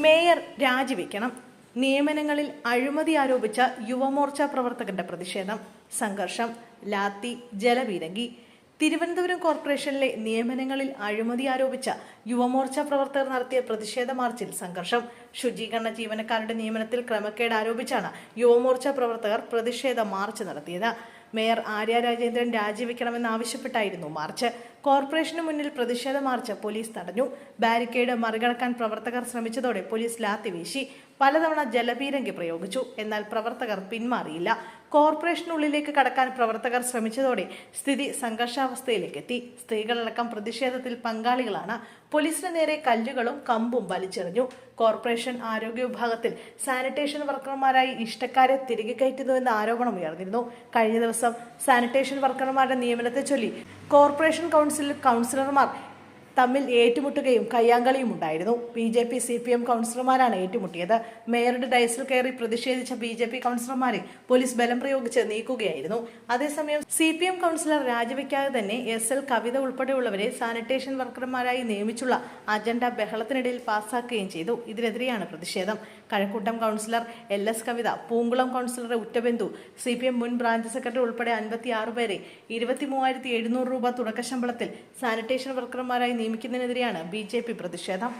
Mayor രാജിവെക്കണം. നിയമനങ്ങളിൽ അഴിമതി ആരോപിച്ച യുവമോർച്ച പ്രവർത്തകന്റെ പ്രതിഷേധം സംഘർഷം ലാത്തി ജലപീരങ്കി. തിരുവനന്തപുരം കോർപ്പറേഷനിലെ നിയമനങ്ങളിൽ അഴിമതി ആരോപിച്ച യുവമോർച്ച പ്രവർത്തകർ നടത്തിയ പ്രതിഷേധ മാർച്ചിൽ സംഘർഷം. ശുചീകരണ ജീവനക്കാരുടെ നിയമനത്തിൽ ക്രമക്കേട് ആരോപിച്ചാണ് യുവമോർച്ച പ്രവർത്തകർ പ്രതിഷേധ മാർച്ച് നടത്തിയത്. മേയർ ആര്യ രാജേന്ദ്രൻ രാജിവെക്കണമെന്നാവശ്യപ്പെട്ടായിരുന്നു മാർച്ച് കോർപ്പറേഷന് മുന്നിൽ പ്രതിഷേധ മാർച്ച് പോലീസ് തടഞ്ഞു. ബാരിക്കേഡ് മറികടക്കാൻ പ്രവർത്തകർ ശ്രമിച്ചതോടെ പോലീസ് ലാത്തി വീശി പലതവണ ജലപീരങ്കി പ്രയോഗിച്ചു. എന്നാൽ പ്രവർത്തകർ പിന്മാറിയില്ല. കോർപ്പറേഷനുള്ളിലേക്ക് കടക്കാൻ പ്രവർത്തകർ ശ്രമിച്ചതോടെ സ്ഥിതി സംഘർഷാവസ്ഥയിലേക്ക് എത്തി സ്ത്രീകളടക്കം പ്രതിഷേധത്തിൽ പങ്കാളികളാണ്. പോലീസിന് നേരെ കല്ലുകളും കമ്പും വലിച്ചെറിഞ്ഞു. കോർപ്പറേഷൻ ആരോഗ്യ വിഭാഗത്തിൽ സാനിറ്റേഷൻ വർക്കർമാരായി ഇഷ്ടക്കാരെ തിരികെ കയറ്റുന്നുവെന്ന ആരോപണം ഉയർന്നിരുന്നു. കഴിഞ്ഞ ദിവസം സാനിറ്റേഷൻ വർക്കർമാരുടെ നിയമനത്തെ ചൊല്ലി കോർപ്പറേഷൻ കൗൺസിലിൽ കൗൺസിലർമാർ തമ്മിൽ ഏറ്റുമുട്ടുകയും കയ്യാങ്കളിയും ഉണ്ടായിരുന്നു. B J P C P M കൗൺസിലർമാരാണ് ഏറ്റുമുട്ടിയത്. മേയറുടെ ഡയസിൽ കയറി പ്രതിഷേധിച്ച ബി ജെ പി കൗൺസിലർമാരെ പോലീസ് ബലം പ്രയോഗിച്ച് നീക്കുകയായിരുന്നു. അതേസമയം സി പി എം കൗൺസിലർ രാജിവെക്കാതെ തന്നെ എസ് എൽ കവിത ഉൾപ്പെടെയുള്ളവരെ സാനിറ്റേഷൻ വർക്കർമാരായി നിയമിച്ചുള്ള അജണ്ട ബഹളത്തിനിടയിൽ പാസാക്കുകയും ചെയ്തു. ഇതിനെതിരെയാണ് പ്രതിഷേധം. Kazhakkoottam councillor L S Kavitha Poonkulam കൗൺസിലറെ ഉറ്റബന്ധു സി പി എം മുൻ ബ്രാഞ്ച് സെക്രട്ടറി ഉൾപ്പെടെ അൻപത്തി ആറ് പേരെ ഇരുപത്തി മൂവായിരത്തി എഴുന്നൂറ് രൂപ തുടക്ക ശമ്പളത്തിൽ സാനിറ്റേഷൻ വർക്കർമാരായി നിയമിക്കുന്നതിനെതിരെയാണ് ബി പ്രതിഷേധം.